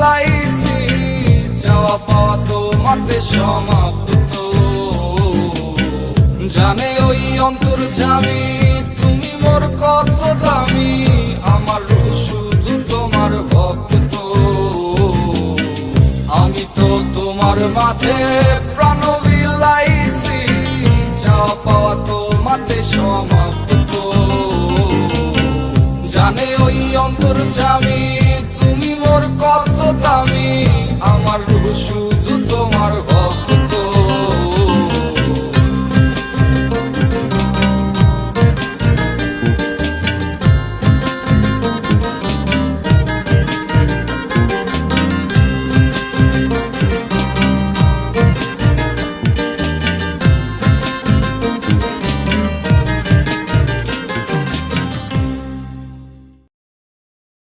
বিলাইছি যাওয়া পাওয়া তোমাতে সমাপ্ত। জানে ওই অন্তর জামি, তুমি মোর কত দামি, আমার শুধু তোমার ভক্ত। আমি তো তোমার মাঝে প্রাণ বিলাইছি, যাওয়া পাওয়া তোমাতে সমাপ্ত। অন্তর জামি